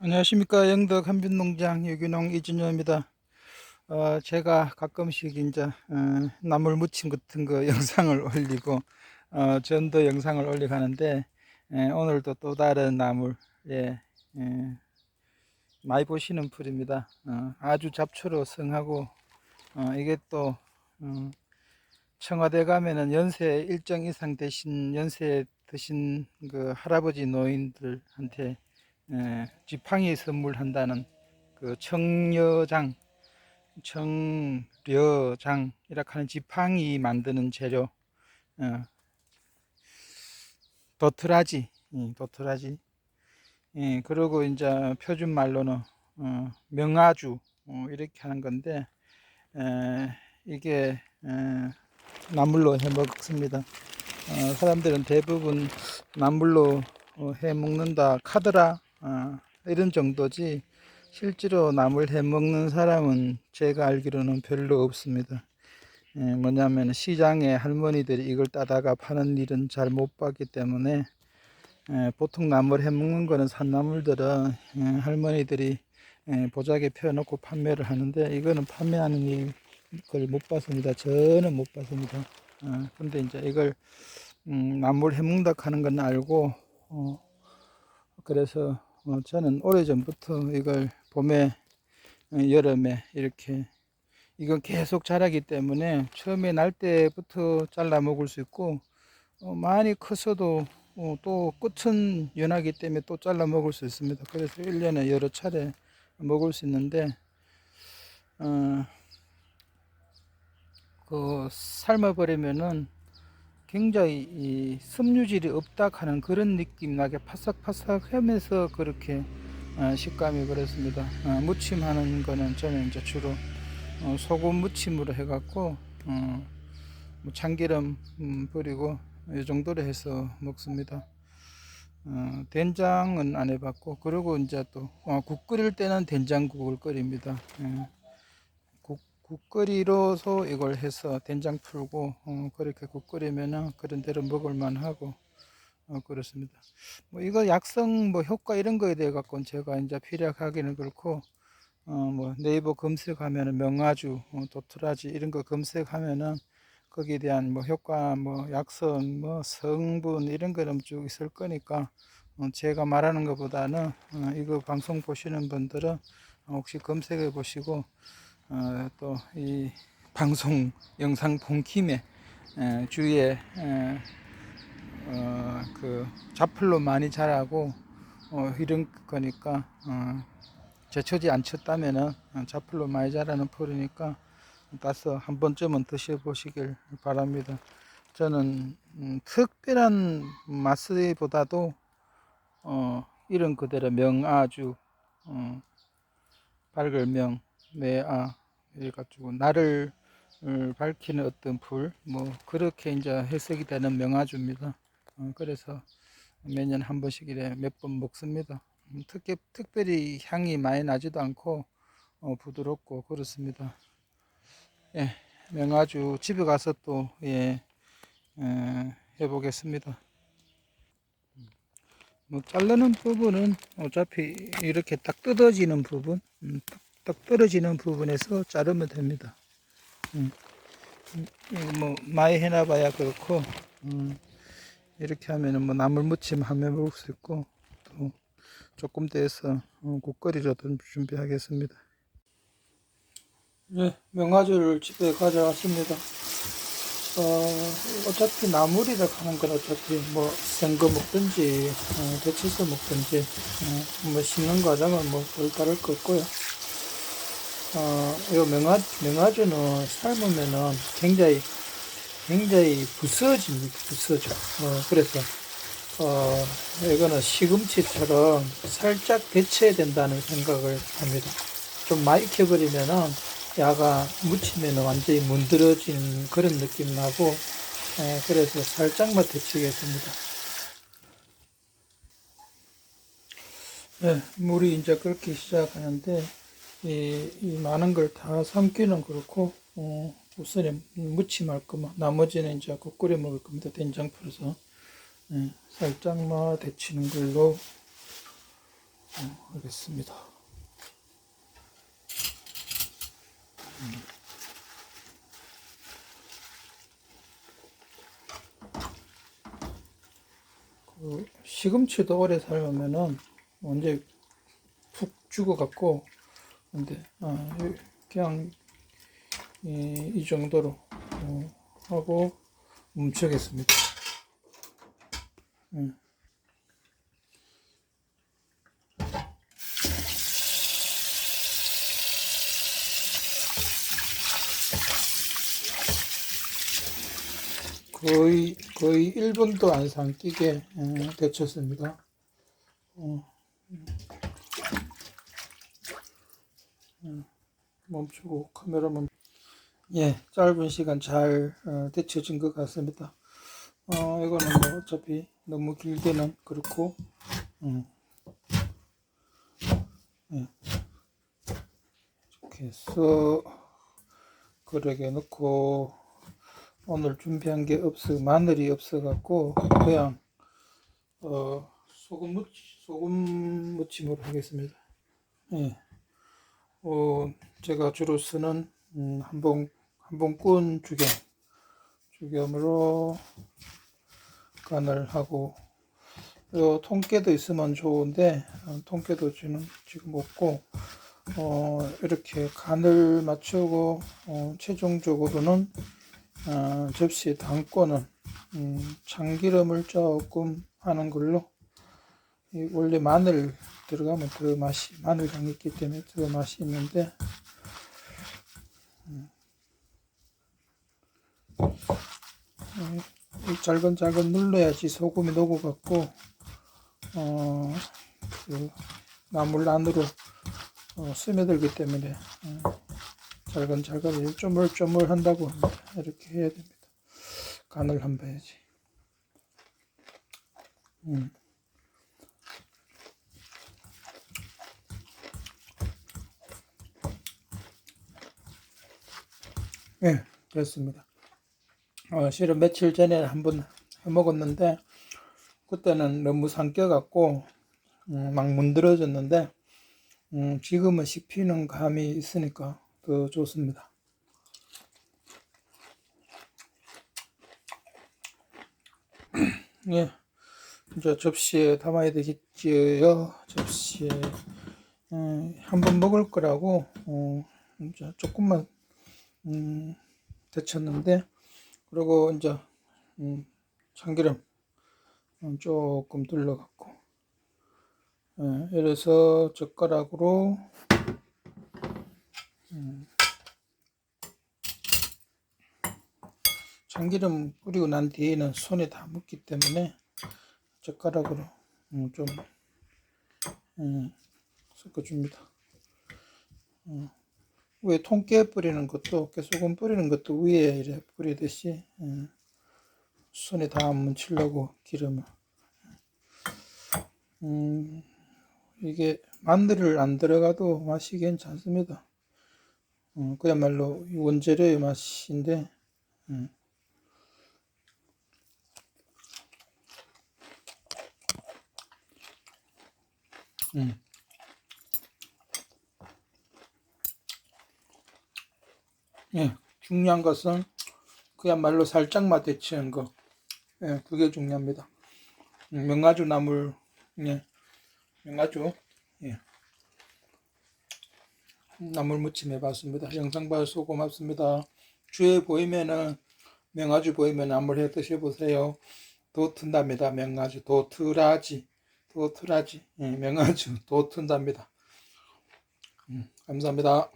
안녕하십니까 영덕 한빛농장 유기농 이진효입니다. 어, 제가 가끔씩 이제 어, 나물 무침 같은 거 영상을 올리고 어, 전도 영상을 올리고 하는데 에, 오늘도 또 다른 나물 예, 예, 많이 보시는 풀입니다. 어, 아주 잡초로 성하고 어, 이게 또 어, 청와대 가면은 연세 일정 이상 되신 연세 드신 그 할아버지 노인들한테 예, 지팡이 선물한다는 그 청려장, 청려장 이렇게 하는 지팡이 만드는 재료, 어, 도트라지, 예, 도트라지. 예, 그리고 이제 표준 말로는 어, 명아주 어, 이렇게 하는 건데 에, 이게 에, 나물로 해 먹습니다. 어, 사람들은 대부분 나물로 어, 해 먹는다 카드라 어, 이런 정도지 실제로 나물 해 먹는 사람은 제가 알기로는 별로 없습니다. 예, 뭐냐면 시장에 할머니들이 이걸 따다가 파는 일은 잘 못 봤기 때문에 예, 보통 나물 해 먹는 거는 산나물들은 예, 할머니들이 예, 보자기에 펴놓고 판매를 하는데 이거는 판매하는 걸 못 봤습니다. 저는 못 봤습니다. 어, 근데 이제 이걸 음, 나물 해 먹는다 하는 건 알고 어, 그래서 어, 저는 오래전부터 이걸 봄에 어, 여름에 이렇게 이건 계속 자라기 때문에 처음에 날 때부터 잘라 먹을 수 있고 어, 많이 커서도 어, 또 끝은 연하기 때문에 또 잘라 먹을 수 있습니다. 그래서 1년에 여러 차례 먹을 수 있는데 어, 그 삶아버리면은 굉장히 이 섬유질이 없다 하는 그런 느낌 나게 파삭파삭 하면서 그렇게 어, 식감이 그렇습니다. 어, 무침하는 거는 저는 이제 주로 어, 소금 무침으로 해갖고 어, 뭐 참기름 음, 뿌리고 이 정도로 해서 먹습니다. 어, 된장은 안 해봤고 그리고 이제 또국 어, 끓일 때는 된장국을 끓입니다. 예. 국, 국끓이로서 이걸 해서 된장 풀고 어, 그렇게 국 끓이면은 그런 대로 먹을만 하고 어, 그렇습니다. 뭐 이거 약성 뭐 효과 이런 거에 대해 갖고는 제가 이제 필요하기는 그렇고 어, 뭐 네이버 검색하면은 명아주, 어, 도트라지 이런 거 검색하면은 거기에 대한 뭐 효과, 뭐 약성, 뭐 성분 이런 거는 쭉 있을 거니까 어, 제가 말하는 것보다는 어, 이거 방송 보시는 분들은 혹시 검색해 보시고 어, 또이 방송 영상 본 김에 에, 주위에 에, 어, 그 자풀로 많이 자라고 어, 이런 거니까 어, 제초지 안 쳤다면은 어, 자풀로 많이 자라는 풀이니까 따서 한 번쯤은 드셔보시길 바랍니다. 저는 음, 특별한 맛보다도 어, 이런 그대로 명아주 어, 밝을명 매아 이래가지고 나를 을 밝히는 어떤 불, 뭐 그렇게 이제 해석이 되는 명아주입니다. 어, 그래서 매년 한 번씩 이래 몇 번 먹습니다. 음, 특히 특별히 향이 많이 나지도 않고 어, 부드럽고 그렇습니다. 예, 명아주 집에 가서 또 예, 에, 해보겠습니다. 뭐 자르는 부분은 어차피 이렇게 딱 뜯어지는 부분, 음, 딱, 딱 떨어지는 부분에서 자르면 됩니다. 음, 음, 이거 뭐 많이 해놔봐야 그렇고 음, 이렇게 하면은 뭐 나물 무침 하면 먹을 수 있고 또 조금 더 해서 어, 국거리라도 준비하겠습니다. 네, 명아주를 집에 가져왔습니다. 어, 어차피 나물이라 하는 건 어차피 뭐 생거 먹든지 어, 데쳐서 먹든지 어, 뭐 씹는 과정은 뭐 별 다를 거 없고요. 어, 요 명아, 명아주는 삶으면은 굉장히 굉장히 부서집니다. 부서져. 어, 그래서 어, 이거는 시금치처럼 살짝 데쳐야 된다는 생각을 합니다. 좀 많이 익혀버리면은 야가 묻히면 완전히 문드러진 그런 느낌 나고 에, 그래서 살짝만 데치겠습니다. 네, 물이 이제 끓기 시작하는데 이, 이 많은 걸 다 삶기는 그렇고 어, 우선에 무침할 거면 나머지는 이제 국 끓여 먹을 겁니다. 된장 풀어서 예, 살짝만 데치는 걸로 어, 하겠습니다. 그 시금치도 오래 삶으면은 완전 푹 죽어갖고 근데 아, 이- 그냥 이, 이 정도로 어, 하고 뭉치겠습니다. 음. 거의 거의 1분도 안 삼키게 어, 데쳤습니다. 어, 멈추고 카메라 멈. 예, 짧은 시간 잘 어, 데쳐진 것 같습니다. 어, 이거는 뭐 어차피 너무 길게는 그렇고, 음. 예. 이렇게 해서 그릇에 넣고 오늘 준비한 게 없어 마늘이 없어 갖고 그냥 어, 소금 무치 소금 무침으로 하겠습니다. 예. 어, 제가 주로 쓰는 음, 한봉 한봉꾼 죽염 죽염으로 간을 하고 요 통깨도 있으면 좋은데 어, 통깨도 지금 지금 없고 어, 이렇게 간을 맞추고 어, 최종적으로는 어, 접시에 담고는 음, 참기름을 조금 하는 걸로 이 원래 마늘 들어가면 더 맛이 마늘향이 있기 때문에 더 맛이 있는데 음, 잘근잘근 눌러야지 소금이 녹아갖고 어, 그 나물 안으로 어, 스며들기 때문에 어, 잘근잘근 쪼물쪼물 한다고 합니다. 이렇게 해야 됩니다. 간을 한번 해야지. 음. 예, 그렇습니다. 어, 실은 며칠 전에 한번 해 먹었는데 그때는 너무 삼켜갖고 음, 막 문드러졌는데 음, 지금은 씹히는 감이 있으니까 더 좋습니다. 예, 이제 접시에 담아야 되겠지요. 접시에 음, 한번 먹을 거라고 어, 이제 조금만 음, 데쳤는데 그리고 이제 음, 참기름 음, 조금 둘러갖고 예, 이래서 젓가락으로 음, 참기름 뿌리고 난 뒤에는 손에 다 묻기 때문에 젓가락으로 음, 좀 음, 섞어줍니다. 음, 위에 통깨 뿌리는 것도 깨소금 뿌리는 것도 위에 이래 뿌리듯이 음, 손에 다 안 묻히려고 기름을 음, 이게 마늘을 안 들어가도 맛이 괜찮습니다. 음, 그야말로 이 원재료의 맛인데 음. 음. 예, 중요한 것은 그야말로 살짝만 데치는 거. 예, 그게 중요합니다. 음, 명아주 나물, 예, 명아주, 예. 나물 무침 해봤습니다. 영상 봐주셔서 고맙습니다. 주에 보이면은, 명아주 보이면 한번 해 드셔보세요. 도튼답니다. 명아주, 도트라지, 도트라지, 예, 명아주, 도튼답니다. 음, 감사합니다.